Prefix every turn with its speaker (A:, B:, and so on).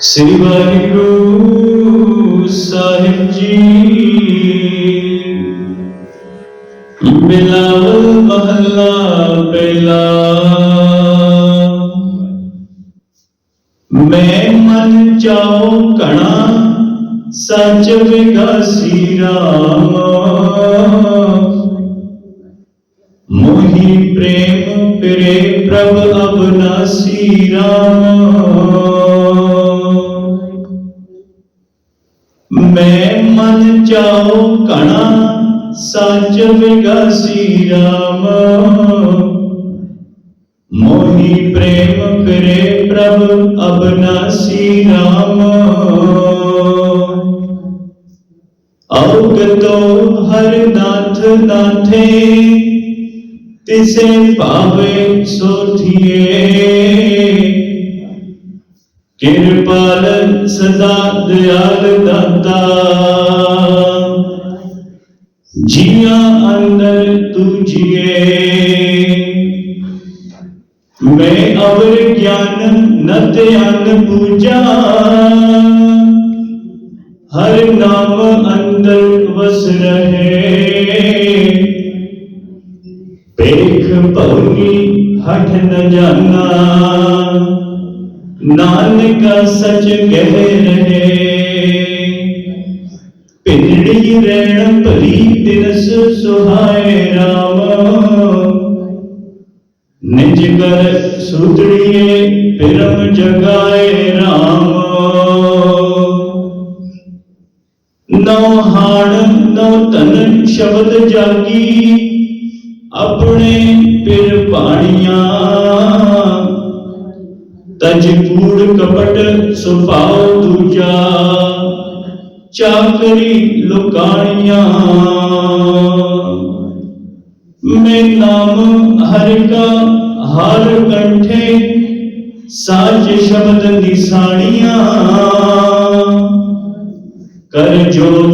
A: ਸ੍ਰੀ ਵਾਹਿਗੁਰੂ ਸਾਹਿਬ ਜੀ। ਬਿਲਾਵਲ ਮਹੱਲਾ ਪਹਿਲਾ। ਮੈਂ ਮਨ ਚਾਉ ਕਣਾ, ਸੱਚ ਵਿਗਾਸੀ ਰਾਮ। ਮੋਹੀ ਪ੍ਰੇਮ ਪਿਰੇ ਪ੍ਰਭ ਅਬਨਾਸੀ ਰਾਮ। ਮੈਂ ਮਨ ਚਾਉ ਕਣਾ, ਸੱਚ ਵਿਗਾਸੀ ਰਾਮ। ਮੋਹੀ ਪ੍ਰੇਮ ਕਰੇ ਪ੍ਰਭ, ਅਬਨਾਸੀ ਰਾਮ। ਔਗਤੋ ਹਰ ਨਾਥ ਨਾਥੇ, ਤਿਸੇ ਭਾਵੇ ਸੋਥੀਏ। ਕਿਰਪਾਲ ਸਦਾ ਦਿਆਲ ਦਾਤਾ। ਜੀਆਂ ਅੰਦਰ ਤੁਝੀਏ ਮੈਂ ਅਵਰ ਗਿਆਨ ਨਤ ਅੰਨ ਪੂਜਾ। ਹਰ ਨਾਮ ਅੰਦਰ ਵਸ ਰਹੇ। ਪੇਖ ਭਉਨੀ ਹਠ ਨ ਜਾਣਾ ਨਾਨਕ ਸਚ ਕਹਿ ਰਹੇ। ਪਿੰਡੜੀ ਰਹਿਣ ਭਰੀ ਦਿਨਸ ਸੁਹਾਏ RAM ਨਿਜ ਕਰ ਸੂਤੜੀਏ ਪਿਰਮ ਜਗਾਏ ਰਾਮ। ਨੌ ਹਾਣ, ਨੌ ਤਨ ਸ਼ਬਦ ਜਾਗੀ, ਆਪਣੇ ਪਿਰ ਬਾਣੀਆਂ ਤਜ ਕੂੜ ਕਪਟ ਸੁਭਾਉ ਦੂਜਾ, ਚਾਕਰੀ ਲੁਕਾਣੀਆਂ। ਮੈਂ ਨਾਮ ਹਰਿ ਕਾ ਹਰ ਕੰਠੇ, ਸਾਜ ਸ਼ਬਦ ਨਿਸਾਣੀਆਂ। ਕਰ ਜੋ